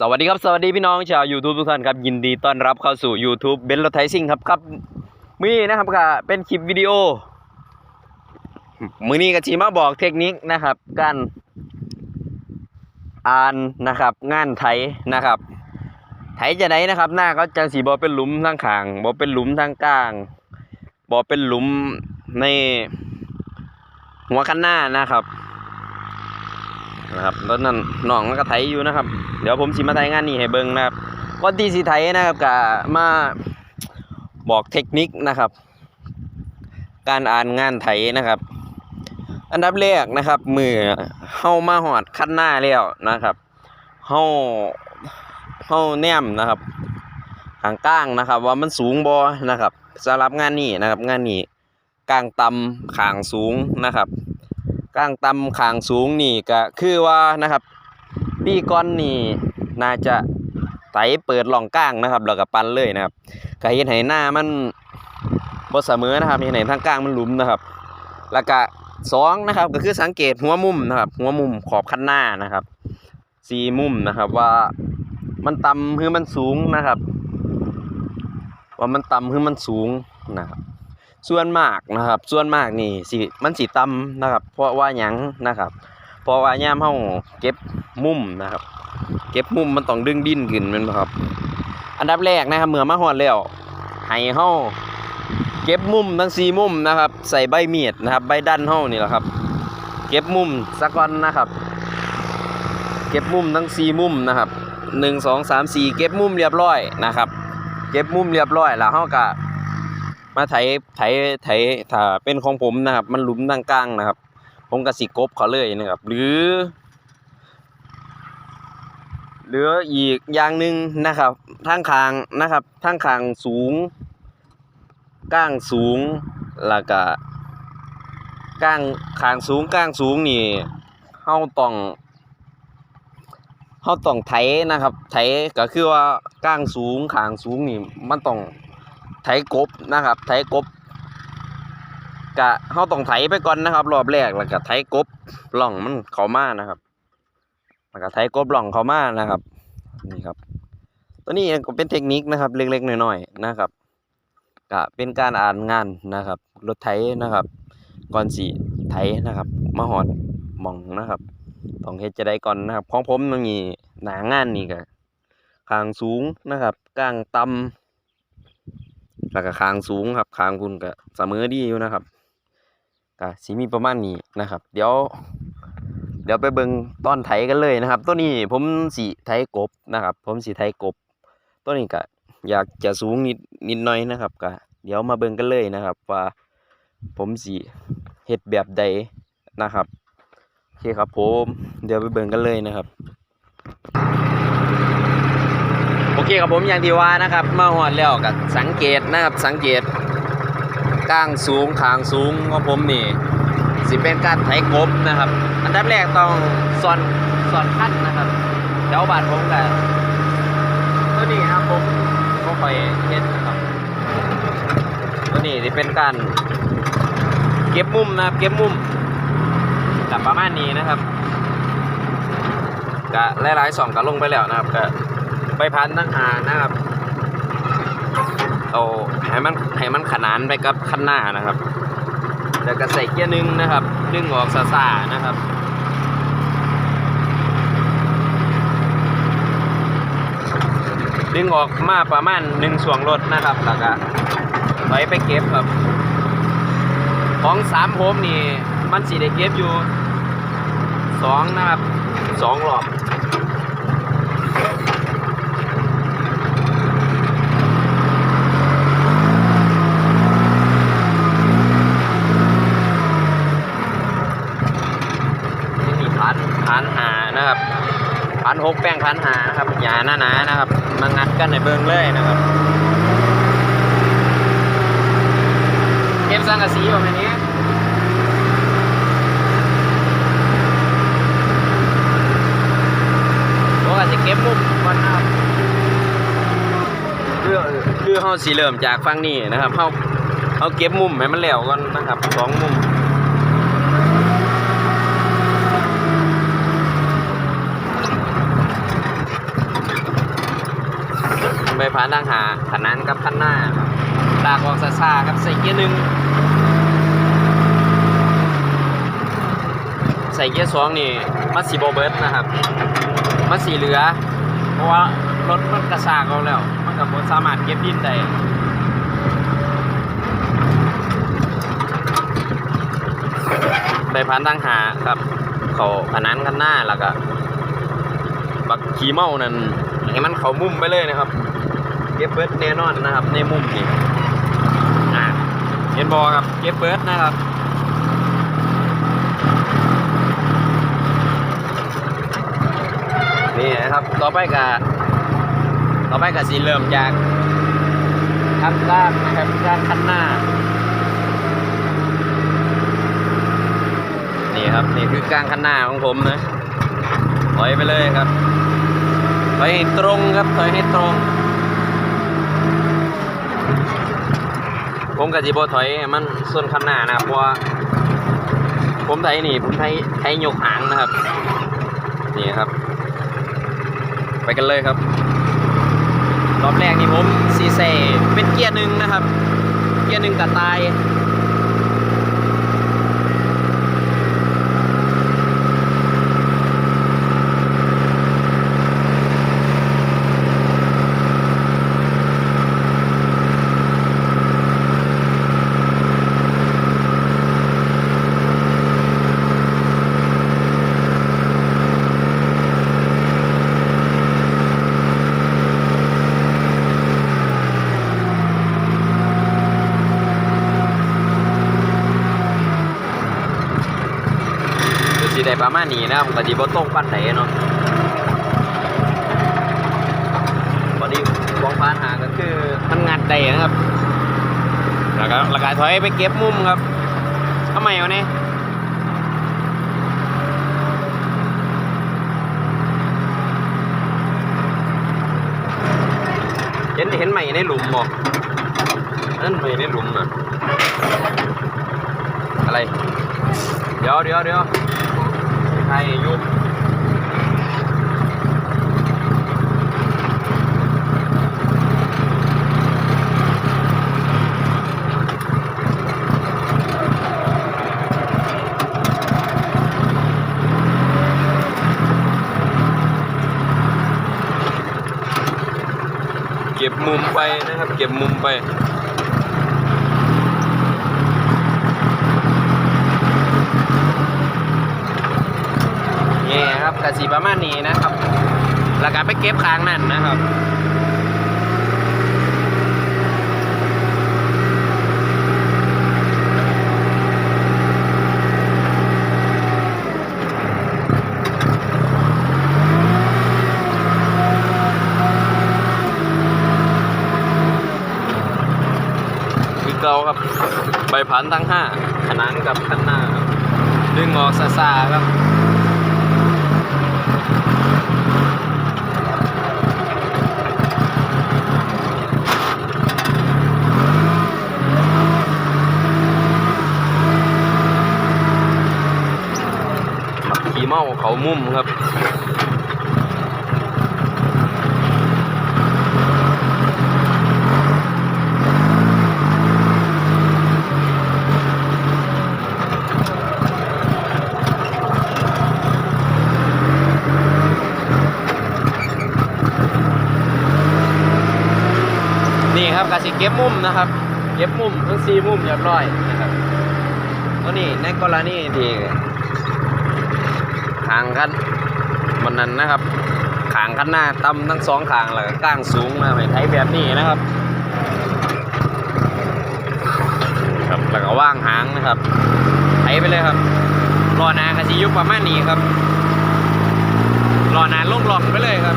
สวัสดีครับ สวัสดีพี่น้องชาว YouTube ทุกท่านครับ ยินดีต้อนรับเข้าสู่ YouTube เบนรถไทซิ่งครับครับมือนี้นะครับก็เป็นคลิปวิดีโอ มือนี้ก็ชีมาบอกเทคนิคนะครับการอ่านนะครับ งานไถนะครับ ไถจะไหนนะครับ หน้าก็จังสีบอเป็นหลุมทางขางบอเป็นหลุมทางกลางบอเป็นหลุมในหัวคันหน้านะครับ นะครับตอนนั้นน้องมัก็ไถอยู่นะครับ เดี๋ยวผมสิมาไถงานนี้ให้เบิ่งนะครับก่อนที่สิไถนะครับก็มาบอกเทคนิคนะครับ การอ่านงานไถนะครับ อันดับแรกนะครับ มือเฮามาหอดคันหน้าแล้วนะครับเฮาเฮาแนมนะครับขางก้างนะครับ ว่ามันสูงบ่นะครับสำหรับงานนี้นะครับ งานนี้กลางต่ำขางสูงนะครับ กลางต่ำขางสูงนี่ก็คือว่านะครับ ปีก่อนนี่น่าจะไถเปิดหล่องก้างนะครับแล้วก็ปันเลยนะครับก็เห็นให้หน้ามันบ่เสมอนะครับเห็นให้ทางกลางมันหลุมนะครับ แล้วก็สองนะครับก็คือสังเกตหัวมุมนะครับ หัวมุมขอบคันหน้านะครับสี่มุมนะครับว่ามันต่ำหรือมันสูงนะครับ ว่ามันต่ำหรือมันสูงนะครับ ส่วนมากนะครับ ส่วนมากนี่สิมันสิต่ำนะครับ เพราะว่าหยังนะครับ เพราะว่ายามเฮาเก็บมุมนะครับ เก็บมุมมันต้องดึงดิ้นขึ้นม่นครับ อันดับแรกนะครับเมื่อมาฮอดแล้วให้เฮาเก็บมุมทั้งสี่มุมนะครับ ใส่ใบเมียดนะครับ ใบดันเฮานี่แหละครับ เก็บมุมซะก่อนนะครับ เก็บมุมทั้งสี่มุมนะครับหนึ่งสองสามสี่เก็บมุมเรียบร้อยนะครับ เก็บมุมเรียบร้อยแล้วเฮาก็ มาไถไถไถถ้าเป็นของผมนะครับ มันหลุมดังกลางนะครับ ผมก็สิกบเขาเลยนะครับ หรือหลืออีกอย่างหนึ่งนะครับทางคางนะครับทางคางสูงก้างสูงแล้วก็ก้างคางสูงก้างสูงนี่เฮาต้องเฮาต้องไถนะครับ ไถก็คือว่าก้างสูงคางสูงนี่มันต้อง ไถกบนะครับ ไถกบกะเฮาต้องไถไปก่อนนะครับ รอบแรกแล้วก็ไถกบล่องมันเข้ามานะครับแล้วก็ไถกบล่องเข้ามานะครับนี่ครับ ตัวนี้ก็เป็นเทคนิคนะครับ เล็กๆน้อยๆนะครับก็เป็นการอ่านงานนะครับรถไถนะครับ ก่อนสิไถนะครับมาหอดมองนะครับต้องเฮ็ดจะได้ก่อนนะครับของผมมันมีหนางานนี่ก็คางสูงนะครับกลางต่ำ แล้วก็คางสูงครับคางคุณก็เสมอดีอยู่นะครับก็สิมีประมาณนี้นะครับ เดี๋ยว เดี๋ยวไปเบิ่งตอนไถกันเลยนะครับ ตัวนี้ผมสีไถกบนะครับ ผมสีไถกบ ตัวนี้ก็อยากจะสูงนิดนิดหน่อยนะครับก็เดี๋ยวมาเบิ่งกันเลยนะครับ ว่าผมสีเฮ็ดแบบใดนะครับโอเคครับผม เดี๋ยวไปเบิ่งกันเลยนะครับ โอเคครับผมอย่างที่ว่านะครับมาหอดแล้วก็สังเกตนะครับสังเกตก้างสูงขางสูงของผมนี่สิเป็นการไถกบนะครับ อันดับแรกต้องสอนสอนขั้นะครับเดี๋ยวบาดผมกับตัวนี้นะครับผมก็ค่อยเฮ็ดนะครับตัวนี้สิเป็นการเก็บมุมนะครับเก็บมุมกับประมาณนี้นะครับกะหลายๆสองกะลงไปแล้วนะครับกะ ใบพันตั้งหานะครับ เอาให้มันให้มันขนานไปกับคันหน้านะครับ แล้วก็ใส่เกียร์หนึ่งนะครับ ดึงออกซาซาๆนะครับดึงออกมาประมาณหนึ่งส่วงรถนะครับแล้วก็ถอยไปเก็บครับ ของสามโฮมนี่ มันสีได้เก็บอยู่สองนะครับสองรอบ นี่มีพันพันหานะครับ พันหกแป้งพันหานะครับหยาหนาๆนะครับมางัดกันในเบิ้งเลยนะครับเก็บสังกะสีแบบนี้ผมอาจจะเก็บมุมก่อนนะครับคือคือเขาสีเริ่มจากฝั่งนี้นะครับเขาเขาเก็บมุมให้มันแล้วก่อนนะครับสองมุม ผ่านทางหาขนานกับคันหน้าครับลากออกซ่าๆครับใส่เกียร์หนึ่งใส่เกียร์สองนี่มันสีโบเบิร์ตนะครับมันสีเหลือ เพราะว่ารถมันกระซากเอาแล้ว มันกับสามารถเก็บดินได้ไปผ่านทางหาครับเขาขนานกันหน้าแล้วก็บักขี่เมานั่นให้มันเขามุ่มไปเลยนะครับ เก็บเบิร์ดแน่นอนนะครับ ในมุมนี่อ่าเห็นบอครับเก็บเบิร์ดนะครับนี่นะครับต่อไปก็ต่อไปก็สีเริ่มจากข้างล่างนะครับข้างคันหน้านี่ครับนี่คือกลางคันหน้าของผมนะถอยไปเลยครับถอยให้ตรงครับถอยให้ตรง ผมกับจีโบถอยให้มันส่วนคันหน้านะครับเพราะว่าผมไทยนี่ผมไทยไทยยกหางนะครับ นี่ครับ ไปกันเลยครับรอบแรกนี่ผมซีเซเป็นเกียร์หนึ่งนะครับ เกียร์หนึ่งแต่ตาย ประมาณนี้นะครับกะจีบตรงปันไหนเนาะพอดีกองพานหาก็คือมันงัดได้นะครับ แล้วก็แล้วก็ถอยไปเก็บมุมครับทำไมวะเนี่ยเห็นเห็นใหม่ในหลุมบ่นั่นใหม่ในหลุมน่ะอะไร เดี๋ยวเดี๋ยวเดี๋ยว ใครยุบเก็บมุมไปนะครับ เก็บมุมไป นี่ครับสีประมาณนี้นะครับ แล้วก็ไปเก็บค้างนั่นนะครับคือเก่าครับใบพันทั้งห้าขนานกับขันหน้าครับดึงออกซาๆครับ บักขี่เมุมครับนี่ครับกาสิเก็บมุมนะครับเก็บมุมทั้งสี่มุมเรียบร้อยนะครับตัวนี้ในกรณีที่ ขางกันมันนั้นนะครับขางคันหน้าต่ำทั้งสองขางแล้วก็ก้างสูงนะให้ไทยแบบนี้นะครับครับแล้วก็ว่างหางนะครับไถไปเลยครับรอนากระชิยุบประมาณนี้ครับรอนานลงหลอกไปเลยครับ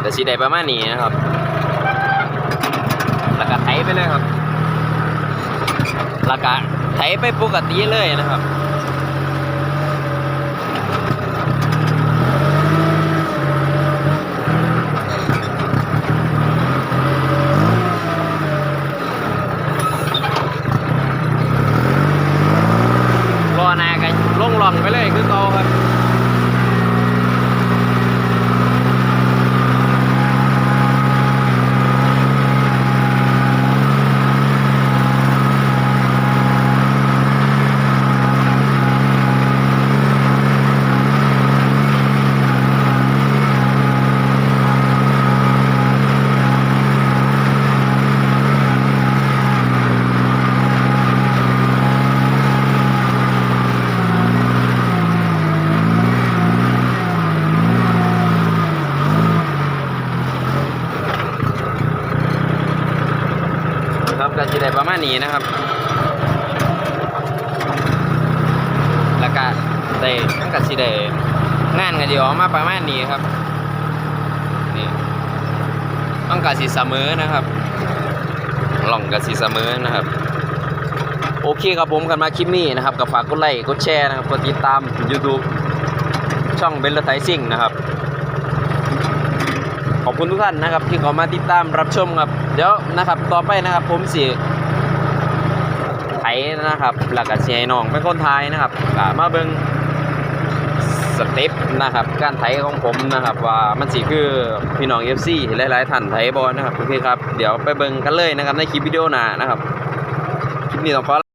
แต่สีได้ประมาณนี้นะครับ แล้วก็ไถไปเลยครับแล้วก็ไถไปปกติเลยนะครับรอนากันลงลองไปเลยคือเกาครับ ก็จะได้ประมาณนี้นะครับแล้วก็ได้มันก็สิได้งานก็สิออกมาประมาณนี้ครับนี่มันก็สิเสมอนะครับหล่องก็สิเสมอนะครับ โอเคครับผมกันมาคลิปนี้นะครับก็ฝากกดไลค์กดแชร์นะครับกดติดตาม YouTube ช่องเบลล์ไทซิ่งนะครับขอบคุณทุกท่านนะครับที่เข้ามาติดตามรับชมครับ เดี๋ยวนะครับต่อไปนะครับผมสิ นะครับหลักกับเสียน้องเป็นคนไทยนะครับมาเบิ้งสเต็ปนะครับการไถของผมนะครับ ว่ามันสิคือพี่น้อง FC หลายๆท่านไถบอลนะครับโอเคครับ เดี๋ยวไปเบิ้งกันเลยนะครับในคลิปวิดีโอหน้านะครับ คลิปนี้ต้องขอ